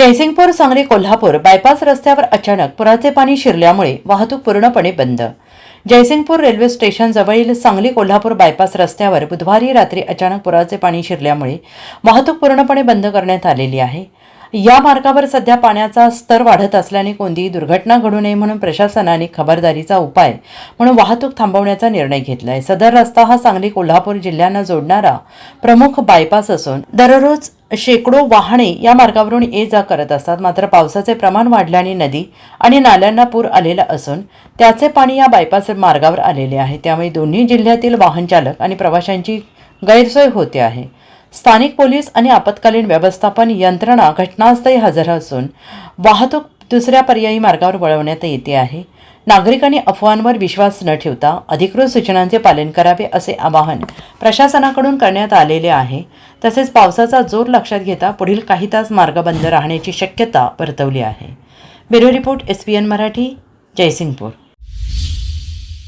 Jaysingpur Sangli Kolhapur bypass रस्त्यावर अचानक पुराचे पाणी शिरल्यामुळे वाहतूक पूर्णपणे बंद. जयसिंगपूर रेल्वे स्टेशनजवळील सांगली कोल्हापूर बायपास रस्त्यावर बुधवारी रात्री अचानक पुराचे पाणी शिरल्यामुळे वाहतूक पूर्णपणे बंद करण्यात आलेली आहे. या मार्गावर सध्या पाण्याचा स्तर वाढत असल्याने कोणतीही दुर्घटना घडू नये म्हणून प्रशासनाने खबरदारीचा उपाय म्हणून वाहतूक थांबवण्याचा निर्णय घेतला आहे सदर रस्ता हा सांगली कोल्हापूर जिल्ह्यांना जोडणारा प्रमुख बायपास असून दररोज शेकडो वाहने या मार्गावरून ये जा करत असतात. मात्र पावसाचे प्रमाण वाढल्याने नदी आणि नाल्यांना पूर आलेला असून त्याचे पाणी या बायपास मार्गावर आलेले आहे. त्यामुळे दोन्ही जिल्ह्यातील वाहन चालक आणि प्रवाशांची गैरसोय होते आहे. स्थानिक पोलीस आणि आपत्कालीन व्यवस्थापन यंत्रणा घटनास्थळी हजर असून वाहतूक दुसऱ्या पर्यायी मार्गावर वळवण्यात येते आहे. नागरिकांनी अफवांवर विश्वास न ठेवता अधिकृत सूचनांचे पालन करावे असे आवाहन प्रशासनाकडून करण्यात आलेले आहे. तसेच पावसाचा जोर लक्षात घेता पुढील काही तास मार्ग बंद राहण्याची शक्यता वर्तवली आहे. Bureau report S P N Marathi Jaysingpur.